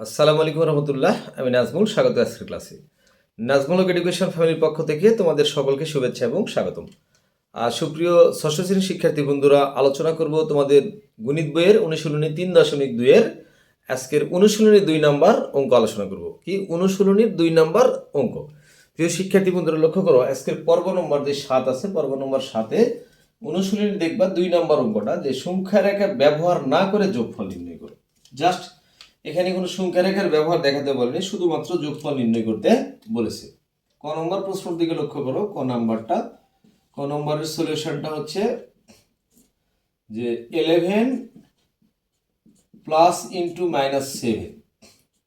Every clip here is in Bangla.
আসসালামু আলাইকুম রহমতুল্লাহ, আমি নাজমুল, স্বাগত আজকের ক্লাসে। নাজমুল এডুকেশন ফ্যামিলির পক্ষ থেকে তোমাদের সকলকে শুভেচ্ছা এবং স্বাগতম। আর সুপ্রিয় ষষ্ঠ শ্রেণির শিক্ষার্থী বন্ধুরা, আলোচনা করব তোমাদের গণিত বইয়ের অনুশীলনী তিন দশমিক দুইয়ের। আজকের অনুশীলনী দুই নাম্বার অঙ্ক আলোচনা করব। কি অনুশীলনীর দুই নাম্বার অঙ্ক? প্রিয় শিক্ষার্থী বন্ধুরা, লক্ষ্য করো, আজকের পর্ব নম্বর যে সাত আছে, পর্ব নম্বর সাতে অনুশীলনী দেখবা দুই নাম্বার অঙ্কটা, যে সংখ্যা রেখা ব্যবহার না করে যোগফল নির্ণয় করো। জাস্ট এখানে কোনো সংখ্যা রেখার ব্যবহার দেখাতে বলেনি, শুধুমাত্র যোগফল নির্ণয় করতে বলেছে। ক নম্বর প্রশ্নের দিকে লক্ষ্য করো, ক নাম্বারটা। ক নম্বরের সলিউশনটা হচ্ছে যে eleven plus into minus seven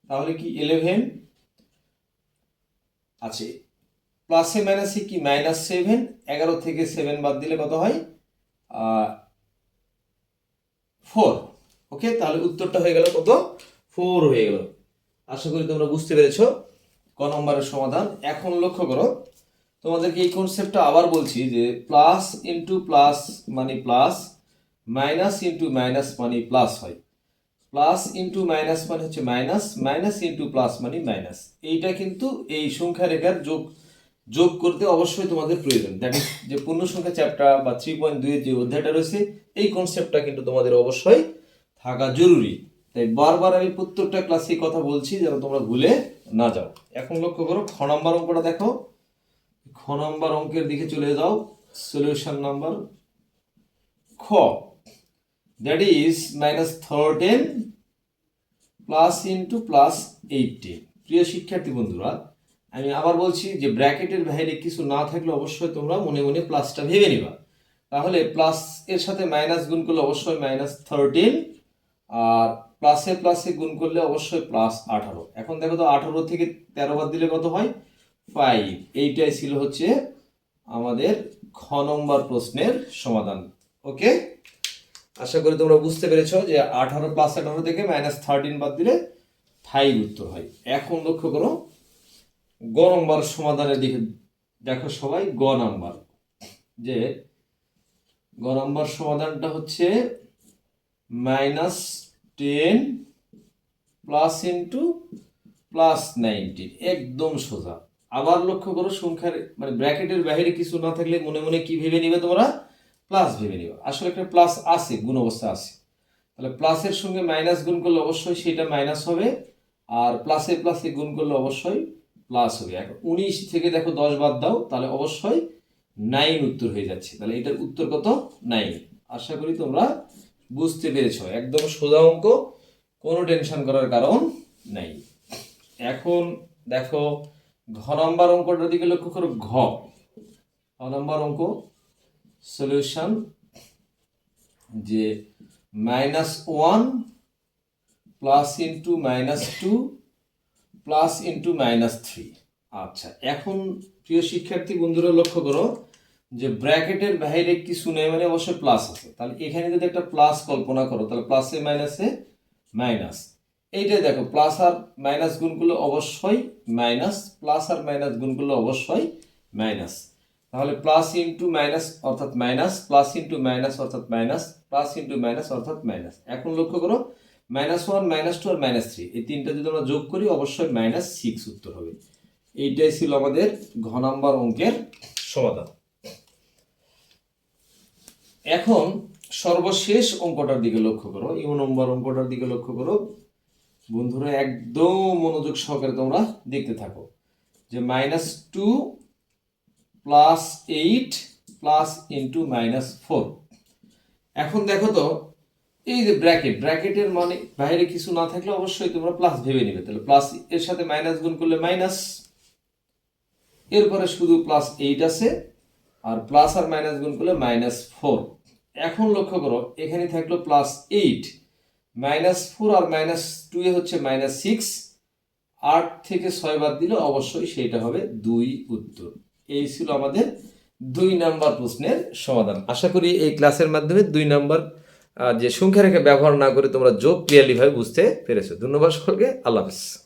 তাহলে কি ইলেভেন আছে। প্লাসে মাইনাসে কি মাইনাস সেভেন এগারো থেকে সেভেন বাদ দিলে কত হয়? ফোর ওকে তাহলে উত্তরটা হয়ে গেল কত? ফোর হয়ে গেল। আশা করি তোমরা বুঝতে পেরেছ। ক নম্বরের সমাধান। এখন লক্ষ্য করো, তোমাদেরকে এই কনসেপ্টটা আবার বলছি যে প্লাস ইন্টু প্লাস মানে প্লাস মাইনাস ইন্টু মাইনাস মানে প্লাস হয়। প্লাস ইন্টু মাইনাস মানে হচ্ছে মাইনাস মাইনাস ইন্টু প্লাস মানে মাইনাস এইটা কিন্তু এই সংখ্যা রেখার যোগ যোগ করতে অবশ্যই তোমাদের প্রয়োজন। ইজ যে পূর্ণ সংখ্যা চ্যাপ্টার বা থ্রি পয়েন্ট দুইয়ের যে অধ্যায়টা রয়েছে, এই কনসেপ্টটা কিন্তু তোমাদের অবশ্যই থাকা জরুরি। তাই বারবার আমি প্রত্যেকটা ক্লাসে কথা বলছি যেন তোমরা ভুলে না যাও। এখন লক্ষ্য করো, খ নম্বর অঙ্কটা দেখো। খ নম্বর অঙ্কের দিকে চলে যাও সলিউশন নাম্বার খ। That is minus thirteen plus into plus eighteen প্রিয় শিক্ষার্থী বন্ধুরা, আমি আবার বলছি যে ব্র্যাকেটের বাইরে কিছু না থাকলে অবশ্যই তোমরা মনে মনে প্লাসটা ভেবে নিবা। তাহলে প্লাস এর সাথে মাইনাস গুণ করলে অবশ্যই মাইনাস থার্টিন আর প্লাসে প্লাসে গুণ করলে অবশ্যই প্লাস আঠারো। এখন দেখো তো আঠারো থেকে তেরো বাদ দিলে কত হয়? ফাইভ এইটাই ছিল হচ্ছে আমাদের খ নম্বর প্রশ্নের সমাধান। ওকে আশা করি তোমরা বুঝতে পেরেছ যে আঠারো প্লাস আঠারো থেকে মাইনাস থার্টিন বাদ দিলে ফাইভ উত্তর হয়। এখন লক্ষ্য করো, গ নম্বর সমাধানের দিকে দেখো সবাই, গ নাম্বার। যে গ নম্বর সমাধানটা হচ্ছে minus ten plus into plus nineteen, একদম সোজা। আবার লক্ষ্য করো সংখ্যার মানে ব্র্যাকেটের বাইরে কিছু না থাকলে মনে মনে কি ভেবে নিবে তোমরা? প্লাস ভেবে নিবে। আসলে একটা প্লাস আছে, গুণ অবস্থা আছে। তাহলে প্লাসের সঙ্গে মাইনাস গুণ করলে অবশ্যই সেটা মাইনাস হবে, আর প্লাসে প্লাসে গুণ করলে অবশ্যই প্লাস হবে। এখন উনিশ থেকে দেখো দশ বাদ দাও, তাহলে অবশ্যই নাইন উত্তর হয়ে যাচ্ছে। তাহলে এটার উত্তর কত? নাইন আশা করি তোমরা বুঝতে পেরেছ। একদম সোজা অঙ্ক, কোনো টেনশন করার কারণ নাই। এখন দেখো, ঘ নম্বর অঙ্কটার দিকে লক্ষ্য করো, ঘ। নম্বর অঙ্ক সলিউশন যে minus one plus into minus two plus into minus three আচ্ছা এখন প্রিয় শিক্ষার্থী, বন্ধুরা লক্ষ্য করো যে ব্র্যাকেটের বাইরে কিছু নেই মানে অবশ্যই প্লাস আছে। তাহলে এখানে যদি একটা প্লাস কল্পনা করো, তাহলে প্লাসে মাইনাসে মাইনাস এইটাই দেখো প্লাস আর মাইনাস গুণ করলে অবশ্যই মাইনাস প্লাস আর মাইনাস গুণ করলে অবশ্যই মাইনাস তাহলে প্লাস ইন্টু মাইনাস অর্থাৎ মাইনাস প্লাস ইন্টু মাইনাস অর্থাৎ মাইনাস প্লাস ইন্টু মাইনাস অর্থাৎ মাইনাস এখন লক্ষ্য করো মাইনাস ওয়ান মাইনাস টু আর মাইনাস থ্রি এই তিনটা যদি আমরা যোগ করি, অবশ্যই মাইনাস সিক্স উত্তর হবে। এইটাই ছিল আমাদের ঘ নাম্বার অঙ্কের সমাধান। এখন সর্বশেষ অঙ্কটার দিকে লক্ষ্য করো, ইউ নম্বর অঙ্কটার দিকে লক্ষ্য করো। বন্ধুরা, একদম মনোযোগ সহকারে তোমরা দেখতে থাকো যে minus two plus eight plus into minus four এখন দেখো তো, এই যে ব্র্যাকেট ব্র্যাকেটের মানে বাইরে কিছু না থাকলে অবশ্যই তোমরা প্লাস ভেবে নেবে। তাহলে প্লাস এর সাথে মাইনাস গুণ করলে মাইনাস এরপরে শুধু প্লাস এইট আছে, আর প্লাস আর মাইনাস গুণ করলে মাইনাস ফোর এখন লক্ষ্য করো, এখানে থাকল প্লাস এইট মাইনাস ফোর আর মাইনাস টু এ হচ্ছে মাইনাস সিক্স আট থেকে ছয় বাদ দিলে অবশ্যই সেইটা হবে দুই উত্তর। এই ছিল আমাদের দুই নাম্বার প্রশ্নের সমাধান। আশা করি এই ক্লাসের মাধ্যমে দুই নাম্বার যে সংখ্যা রেখা ব্যবহার না করে তোমরা যোগ ক্লিয়ারলি ভাবে বুঝতে পেরেছ। ধন্যবাদ সকলকে। আল্লাহ হাফিজ।